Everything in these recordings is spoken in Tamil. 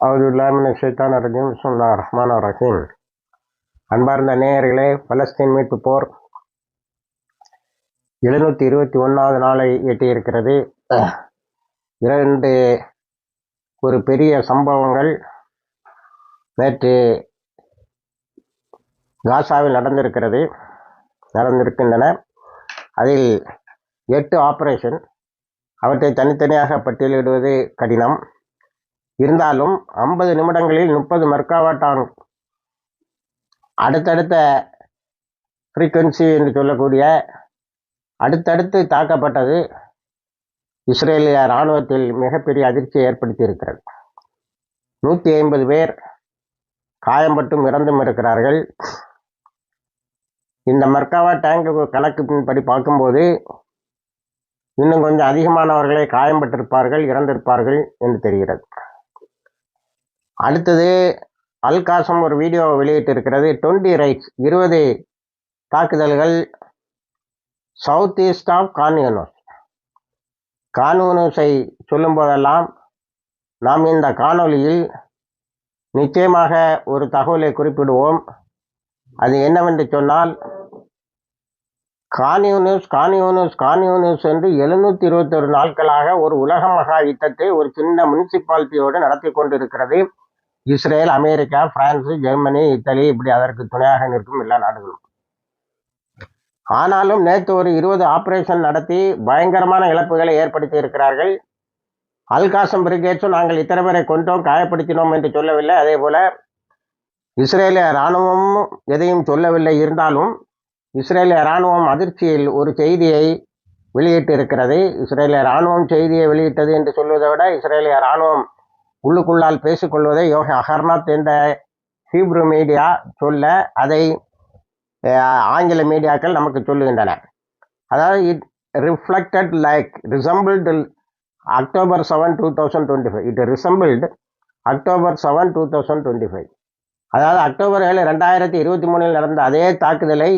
அவுதுல்லாமின் ஷைத்தான் ரஜீம். சுல்லா ரஹ்மான் ரஹீம். அன்பார்ந்த நேயர்களே பலஸ்தீன் மீட்பு போர் எழுநூற்றி இருபத்தி ஒன்றாவது நாளை எட்டியிருக்கிறது. இரண்டு ஒரு பெரிய சம்பவங்கள். நேற்று காசாவில் நடந்திருக்கிறது நடந்திருக்கின்றன. அதில் எட்டு ஆப்ரேஷன் அவற்றை தனித்தனியாக பட்டியலிடுவது கடினம். இருந்தாலும் ஐம்பது நிமிடங்களில் முப்பது மெர்காவாட்டான். அடுத்தடுத்த ஃப்ரீக்குவென்சி என்று சொல்லக்கூடிய அடுத்தடுத்து தாக்கப்பட்டது இஸ்ரேலிய இராணுவத்தில் மிகப்பெரிய அதிர்ச்சியை ஏற்படுத்தி இருக்கிறது நூற்றி ஐம்பது பேர் காயம்பட்டும் இறந்தும் இருக்கிறார்கள். இந்த மர்காவா டேங்கு கணக்குப்படி பார்க்கும்போது இன்னும் கொஞ்சம் அதிகமானவர்களே காயம்பட்டிருப்பார்கள் இறந்திருப்பார்கள் என்று தெரிகிறது. அடுத்தது அல்காசம் ஒரு வீடியோ வெளியிட்டிருக்கிறது. டுவெண்ட்டி ரைட்ஸ் இருபது தாக்குதல்கள். South east of Khan Younis கான்யூனஸை சொல்லும்போதெல்லாம் நாம் இந்த காணொளியில் நிச்சயமாக ஒரு தகவலை குறிப்பிடுவோம். அது என்னவென்று சொன்னால் கான்யூனிஸ் கான்யூனிஸ் கான்யூனிஸ் என்று எழுநூற்றி இருபத்தொரு நாட்களாக ஒரு உலக மகா யுத்தத்தை ஒரு சின்ன முனிசிபாலிட்டியோடு நடத்தி கொண்டிருக்கிறது. Israel America France Germany Italy இப்படி அதற்கு துணையாக நிற்கும் எல்லா நாடுகளும். ஆனாலும் நேற்று ஒரு இருபது ஆபரேஷன் நடத்தி பயங்கரமான இழப்புகளை ஏற்படுத்தி இருக்கிறார்கள். அல்காசம் பிரிகேட்ஸும் நாங்கள் இத்தனை பேரை கொண்டோம் காயப்படுத்தினோம் என்று சொல்லவில்லை. அதே போல இஸ்ரேலிய இராணுவமும் எதையும் சொல்லவில்லை. இருந்தாலும் இஸ்ரேலிய இராணுவம் அதிர்ச்சியில் ஒரு செய்தியை வெளியிட்டு இருக்கிறது இஸ்ரேலிய இராணுவம் செய்தியை வெளியிட்டது என்று சொல்வதை விட இஸ்ரேலிய இராணுவம் உள்ளுக்குள்ளால் பேசிக்கொள்வதை யோக அகர்நாத் என்ற ஹீப்ரு மீடியா சொல்ல அதை ஆங்கில மீடியாக்கள் நமக்கு சொல்லுகின்றன. அதாவது it reflected like resembled October seven two thousand twenty five it resembled October seven two thousand twenty five அதாவது அக்டோபர் ஏழு ரெண்டாயிரத்தி இருபத்தி மூணில் நடந்த அதே தாக்குதலை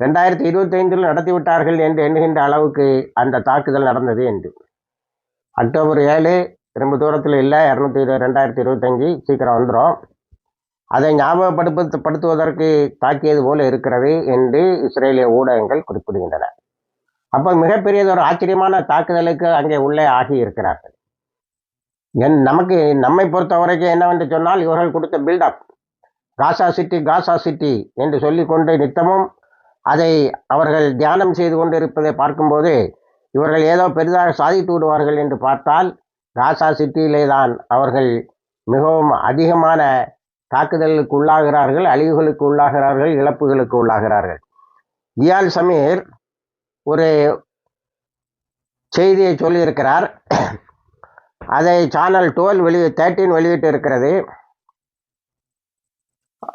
ரெண்டாயிரத்தி இருபத்தைந்தில் நடத்திவிட்டார்கள் என்று எண்ணுகின்ற அளவுக்கு அந்த தாக்குதல் நடந்தது என்று. அக்டோபர் ஏழு ரொம்ப தூரத்தில் இல்லை இரநூத்தி இரு ரெண்டாயிரத்தி இருபத்தஞ்சி சீக்கிரம் வந்துடும் அதை ஞாபகப்படுத்த படுத்துவதற்கு தாக்கியது போல இருக்கிறது என்று இஸ்ரேலிய ஊடகங்கள் குறிப்பிடுகின்றன. அப்போ மிகப்பெரியது ஒரு ஆச்சரியமான தாக்குதலுக்கு அங்கே உள்ளே ஆகி இருக்கிறார்கள். என் நமக்கு நம்மை பொறுத்த வரைக்கும் என்னவென்று சொன்னால் இவர்கள் கொடுத்த buildup Gaza city Gaza city என்று சொல்லிக்கொண்டு நித்தமும் அதை அவர்கள் தியானம் செய்து கொண்டு இருப்பதை பார்க்கும்போது இவர்கள் ஏதோ பெரிதாக சாதித்து விடுவார்கள் என்று பார்த்தால் காசா சிட்டியிலே தான் அவர்கள் மிகவும் அதிகமான தாக்குதலுக்கு உள்ளாகிறார்கள் அழிவுகளுக்கு உள்ளாகிறார்கள் இழப்புகளுக்கு உள்ளாகிறார்கள் இயால் சமீர் ஒரு செய்தியை சொல்லியிருக்கிறார். அதை சேனல் டுவெல் வெளியே தேர்ட்டீன் வெளியிட்டு இருக்கிறது.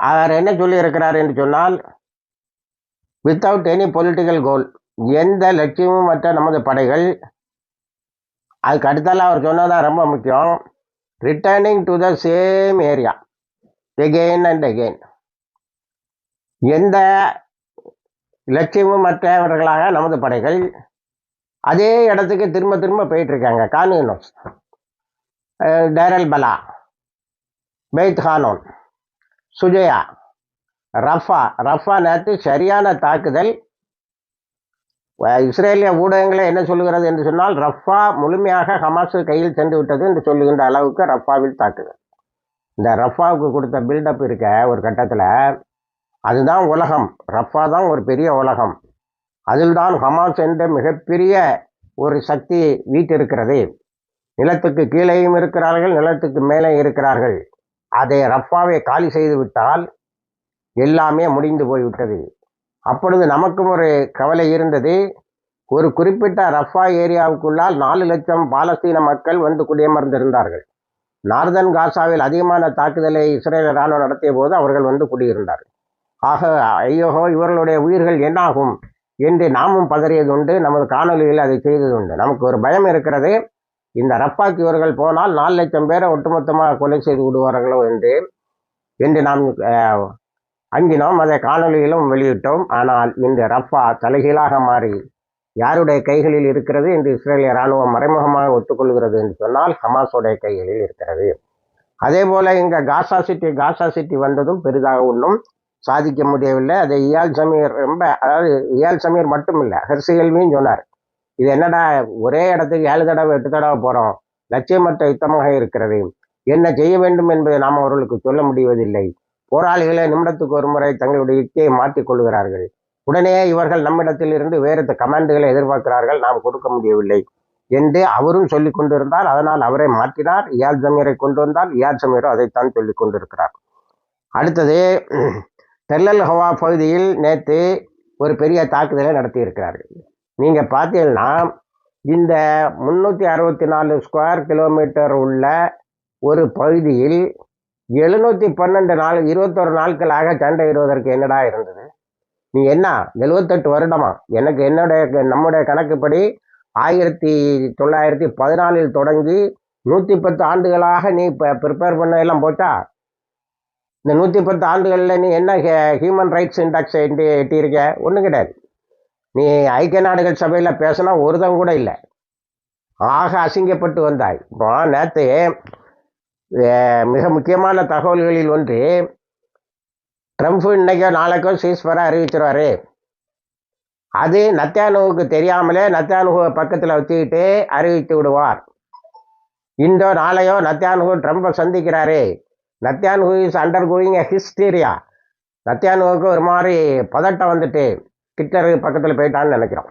அவர் என்ன சொல்லியிருக்கிறார் என்று சொன்னால் வித்தவுட் எனி பொலிட்டிக்கல் கோல் எந்த லட்சியமும் மற்ற நமது படைகள் அதுக்கு அடுத்தால அவர் சொன்னதான் ரொம்ப முக்கியம்? Returning to the same area again and again எந்த லட்சியமும் மற்றவர்களாக நமது படைகள் அதே இடத்துக்கு திரும்ப திரும்ப போயிட்டுருக்காங்க. Khan Younis Balah Beit Hanoun Shujaiya Rafah Rafah நேற்று சரியான தாக்குதல் இஸ்ரேலிய ஊடகங்களை என்ன சொல்லுகிறது என்று சொன்னால் ரஃபா முழுமையாக ஹமாஸு கையில் சென்று விட்டது என்று சொல்லுகின்ற அளவுக்கு ரஃபாவில் தாக்குதல். இந்த ரஃபாவுக்கு கொடுத்த பில்டப் இருக்க ஒரு கட்டத்தில் அதுதான் உலகம். ரஃபா தான் ஒரு பெரிய உலகம். அதில் தான் ஹமாஸ் என்ற மிகப்பெரிய ஒரு சக்தி வீட்டிருக்கிறது. நிலத்துக்கு கீழேயும் இருக்கிறார்கள் நிலத்துக்கு மேலே இருக்கிறார்கள். அதை ரஃபாவை காலி செய்து விட்டால் எல்லாமே முடிந்து போய்விட்டது. அப்பொழுது நமக்கும் ஒரு கவலை இருந்தது. ஒரு குறிப்பிட்ட ரஃபா ஏரியாவுக்குள்ளால் நாலு லட்சம் பாலஸ்தீன மக்கள் வந்து குடியமர்ந்திருந்தார்கள். நார்தன் காசாவில் அதிகமான தாக்குதலை இஸ்ரேல் இராணுவம் நடத்திய போது அவர்கள் வந்து குடியிருந்தார்கள். ஆக ஐயோஹோ இவர்களுடைய உயிர்கள் என்னாகும் என்று நாமும் பதறியது உண்டு நமது காணொலியில் அதை செய்தது உண்டு. நமக்கு ஒரு பயம் இருக்கிறது. இந்த ரப்பாக்கு இவர்கள் போனால் நாலு லட்சம் பேரை ஒட்டுமொத்தமாக கொலை செய்து விடுவார்களோ என்று என்று நாம் அங்கினோம் அதை காணொலியிலும் வெளியிட்டோம். ஆனால் இந்த ரஃபா தலைகீழாக மாறி யாருடைய கைகளில் இருக்கிறது என்று இஸ்ரேலிய இராணுவம் மறைமுகமாக ஒத்துக்கொள்கிறது என்று சொன்னால் ஹமாஸுடைய கைகளில் இருக்கிறது. அதே போல இங்கே காசா சிட்டி காசா சிட்டி வந்ததும் பெரிதாக ஒன்றும் சாதிக்க முடியவில்லை. அதை இயால் சமீர் ரொம்ப அதாவது இயால் சமீர் மட்டும் இல்லை ஹர்சிகல்வியும் சொன்னார். இது என்னடா ஒரே இடத்துக்கு ஏழு தடவை எட்டு தடவை போகிறோம் லட்சியமற்ற யுத்தமாக இருக்கிறது. என்ன செய்ய வேண்டும் என்பதை நாம் அவர்களுக்கு சொல்ல முடிவதில்லை. போராளிகளை நிமிடத்துக்கு ஒரு முறை தங்களுடைய யுக்தியை மாற்றிக் கொள்கிறார்கள். உடனே இவர்கள் நம்மிடத்தில் இருந்து வேறு கமாண்டுகளை எதிர்பார்க்கிறார்கள் நாம் கொடுக்க முடியவில்லை என்று அவரும் சொல்லிக் கொண்டிருந்தால் அதனால் அவரை மாற்றினார். இயால் ஜமீரை கொண்டு வந்தால் இயால் ஜமீரோ அதைத்தான் சொல்லிக் கொண்டிருக்கிறார். அடுத்தது தெல்லல் ஹவா பகுதியில் நேற்று ஒரு பெரிய தாக்குதலை நடத்தியிருக்கிறார்கள். நீங்கள் பார்த்தீங்கன்னா இந்த முந்நூற்றி அறுபத்தி நாலு ஸ்கொயர் கிலோமீட்டர் உள்ள ஒரு பகுதியில் எழுநூற்றி பன்னெண்டு நாள் இருபத்தொரு நாட்களாக சண்டை இடுவதற்கு என்னடா இருந்தது? நீ என்ன எழுபத்தெட்டு வருடமா? எனக்கு என்னுடைய நம்முடைய கணக்குப்படி ஆயிரத்தி தொள்ளாயிரத்தி பதினாலில் தொடங்கி நூற்றி பத்து ஆண்டுகளாக நீ இப்போ ப்ரிப்பேர் பண்ண எல்லாம் போச்சா? இந்த நூற்றி பத்து ஆண்டுகளில் நீ என்ன ஹியூமன் ரைட்ஸ் இண்டெக்ஸ் எட்டி எட்டியிருக்க? ஒன்றும் கிடையாது. நீ ஐக்கிய நாடுகள் சபையில் பேசினா ஒருதம் கூட இல்லை. ஆக அசிங்கப்பட்டு வந்தாய். இப்போ நேற்று மிக முக்கியமான தகவல்களில் ஒன்று ட்ரம்ப் இன்னைக்கோ நாளைக்கோ சீஸ்வரா அறிவிச்சிருவாரு. அது நத்தியானுவுக்கு தெரியாமலே நத்தியானுவை பக்கத்தில் வச்சுக்கிட்டு அறிவித்து விடுவார். இன்றோ நாளையோ நத்தியானுகு ட்ரம்ப்பை சந்திக்கிறாரு. Netanyahu is under going hysteria நத்தியானுவுக்கு ஒரு மாதிரி பதட்டம் வந்துட்டு ஹிட்லருக்கு பக்கத்தில் போயிட்டான்னு நினைக்கிறோம்.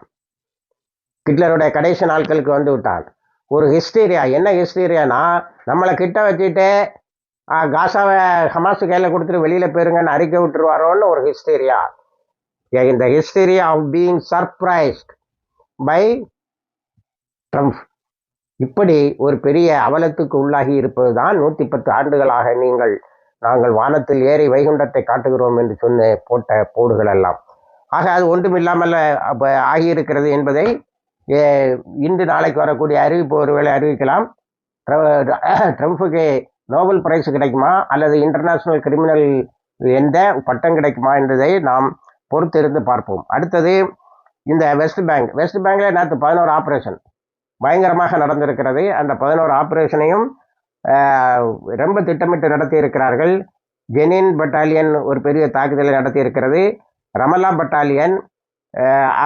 கிட்லருடைய கடைசி நாட்களுக்கு வந்து விட்டான் ஒரு ஹிஸ்டீரியா என்ன ஹிஸ்டீரியானா நம்மளை கிட்ட வச்சுட்டு காசாவை ஹமாசு கையில் கொடுத்துட்டு வெளியில் போயிருங்கன்னு அறிக்கை விட்டுருவாரோன்னு ஒரு ஹிஸ்டீரியா இந்த history of being surprised by Trump இப்படி ஒரு பெரிய அவலத்துக்கு உள்ளாகி இருப்பது தான் நூற்றி பத்து ஆண்டுகளாக நீங்கள் நாங்கள் வானத்தில் ஏறி வைகுண்டத்தை காட்டுகிறோம் என்று சொன்ன போட்ட போடுகள் எல்லாம் ஆக அது ஒன்றுமில்லாமல் ஆகியிருக்கிறது என்பதை இன்று நாளைக்கு வரக்கூடிய அறிவிப்பு ஒருவேளை அறிவிக்கலாம். ட்ரம்ப்புக்கு நோபல் பிரைஸ் கிடைக்குமா? அல்லது இன்டர்நேஷ்னல் கிரிமினல் எந்த பட்டம் கிடைக்குமா என்பதை நாம் பொறுத்திருந்து பார்ப்போம். அடுத்தது இந்த வெஸ்ட் பேங்க். வெஸ்ட் பேங்கில் நேற்று பதினோரு ஆப்ரேஷன். பயங்கரமாக நடந்திருக்கிறது. அந்த பதினோரு ஆப்ரேஷனையும் ரொம்ப திட்டமிட்டு நடத்தி இருக்கிறார்கள் ஜெனின் பட்டாலியன் ஒரு பெரிய தாக்குதலை நடத்தி இருக்கிறது பட்டாலியன்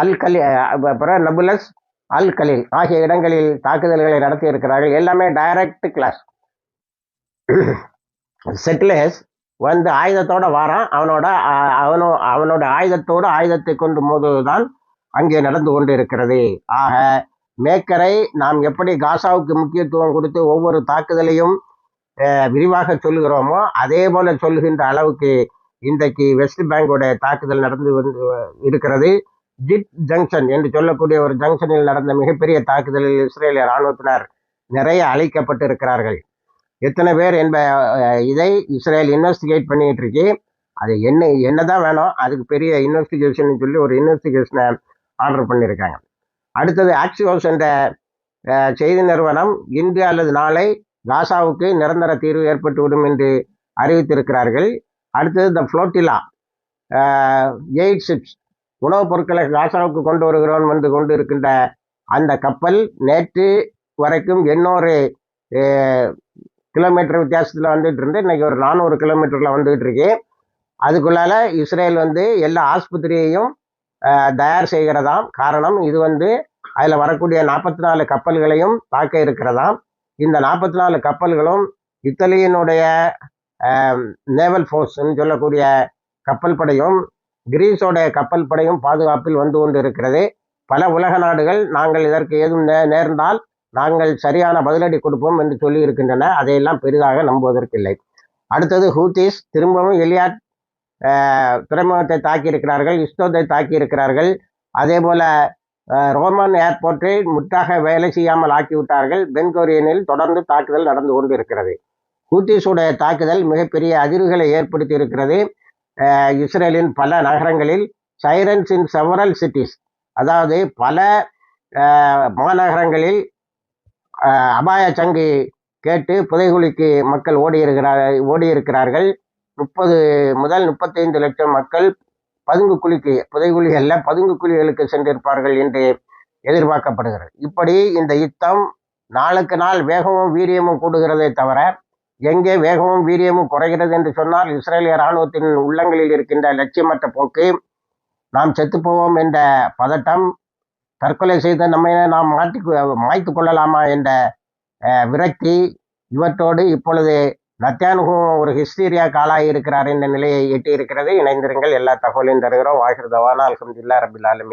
அல் கலி அப்புறம் நபுலஸ் அல் கலீல் ஆகிய இடங்களில் தாக்குதல்களை நடத்தி இருக்கிறார்கள் எல்லாமே டைரக்ட் கிளாஸ் செட்லேஸ் வந்து ஆயுதத்தோட வாரான். அவனோட அவனோ அவனோட ஆயுதத்தோடு ஆயுதத்தை கொண்டு மோதுவதுதான் அங்கே நடந்து கொண்டு இருக்கிறது ஆக மேக்கரை நாம் எப்படி காசாவுக்கு முக்கியத்துவம் கொடுத்து ஒவ்வொரு தாக்குதலையும் விரிவாக சொல்லுகிறோமோ அதே போல சொல்லுகின்ற அளவுக்கு இன்றைக்கு வெஸ்ட் பேங்கோட தாக்குதல் நடந்து வந்து இருக்கிறது. ஜிட் ஜங்ஷன் என்று சொல்லக்கூடிய ஒரு ஜங்ஷனில் நடந்த மிகப்பெரிய தாக்குதலில் இஸ்ரேலிய இராணுவத்தினர் நிறைய அழைக்கப்பட்டு இருக்கிறார்கள் எத்தனை பேர் என்ப இதை இஸ்ரேல் இன்வெஸ்டிகேட் பண்ணிட்டு இருக்கு. அது என்ன என்னதான் வேணும் அதுக்கு பெரிய இன்வெஸ்டிகேஷன் சொல்லி ஒரு இன்வெஸ்டிகேஷனை ஆர்டர் பண்ணியிருக்காங்க அடுத்தது ஆக்சியோஸ் என்ற செய்தி நிறுவனம் இன்று அல்லது நாளை காசாவுக்கு நிரந்தர தீர்வு ஏற்பட்டுவிடும் என்று அறிவித்திருக்கிறார்கள். அடுத்தது த ஃப்ளோட்டிலா எயிட் ஷிப்ஸ் உணவுப் பொருட்களை காசாவுக்கு கொண்டு வருகிறோம் வந்து கொண்டு இருக்கின்ற அந்த கப்பல் நேற்று வரைக்கும் எண்ணூறு கிலோமீட்டர் வித்தியாசத்தில் வந்துட்டு இருந்து இன்னைக்கு ஒரு நானூறு கிலோமீட்டரில் வந்துகிட்டு இருக்கு. அதுக்குள்ளால இஸ்ரேல் வந்து எல்லா ஆஸ்பத்திரியையும் தயார் செய்கிறதாம். காரணம் இது வந்து அதில் வரக்கூடிய நாற்பத்தி நாலு கப்பல்களையும் தாக்க இருக்கிறதாம். இந்த நாற்பத்தி நாலு கப்பல்களும் இத்தாலியினுடைய நேவல் ஃபோர்ஸ்ன்னு சொல்லக்கூடிய கப்பல் படையும் கிரீஸோடைய கப்பல் படையும் பாதுகாப்பில் வந்து கொண்டு இருக்கிறது பல உலக நாடுகள் நாங்கள் இதற்கு ஏதும் நே நேர்ந்தால் நாங்கள் சரியான பதிலடி கொடுப்போம் என்று சொல்லி இருக்கின்றன அதையெல்லாம் பெரிதாக நம்புவதற்கில்லை. அடுத்தது ஹூத்திஸ் திரும்பவும் எலியாட் துறைமுகத்தை தாக்கியிருக்கிறார்கள் இஸ்தோத்தை தாக்கியிருக்கிறார்கள். அதே போல ரோமன் ஏர்போர்ட்டை முற்றாக வேலை செய்யாமல் ஆக்கிவிட்டார்கள். பென்கோரியனில் தொடர்ந்து தாக்குதல் நடந்து கொண்டு இருக்கிறது ஹூத்திஸுடைய தாக்குதல் மிகப்பெரிய அதிர்வுகளை ஏற்படுத்தி இருக்கிறது இஸ்ரேலின் பல நகரங்களில் சைரன்ஸ் இன் செவரல் சிட்டிஸ் அதாவது பல மாநகரங்களில் அபாய சங்கு கேட்டு புதைகுழிக்கு மக்கள் ஓடியிருக்கிறார் ஓடியிருக்கிறார்கள். முப்பது முதல் முப்பத்தைந்து லட்சம் மக்கள் பதுங்கு குழிக்கு புதைகுழிகளில் பதுங்கு குழிகளுக்கு சென்றிருப்பார்கள் என்று எதிர்பார்க்கப்படுகிறது. இப்படி இந்த யுத்தம் நாளுக்கு நாள் வேகமும் வீரியமும் கூடுகிறதே தவிர எங்கே வேகமும் வீரியமும் குறைகிறது என்று சொன்னால் இஸ்ரேலிய இராணுவத்தின் உள்ளங்களில் இருக்கின்ற லட்சியமற்ற போக்கு நாம் செத்துப்போவோம் என்ற பதட்டம் தற்கொலை செய்த நம்மை நாம் மாட்டி மாய்த்து கொள்ளலாமா என்ற விரக்தி இவற்றோடு இப்பொழுது நத்தியானுகும் ஒரு ஹிஸ்டீரியா காலாகி இருக்கிறார் என்ற நிலையை எட்டி இருக்கிறது இணைந்திருங்கள். எல்லா தகவலையும் தருகிறோம். வாகிருதவான் அலமதுல்லா ரபில் ஆலமி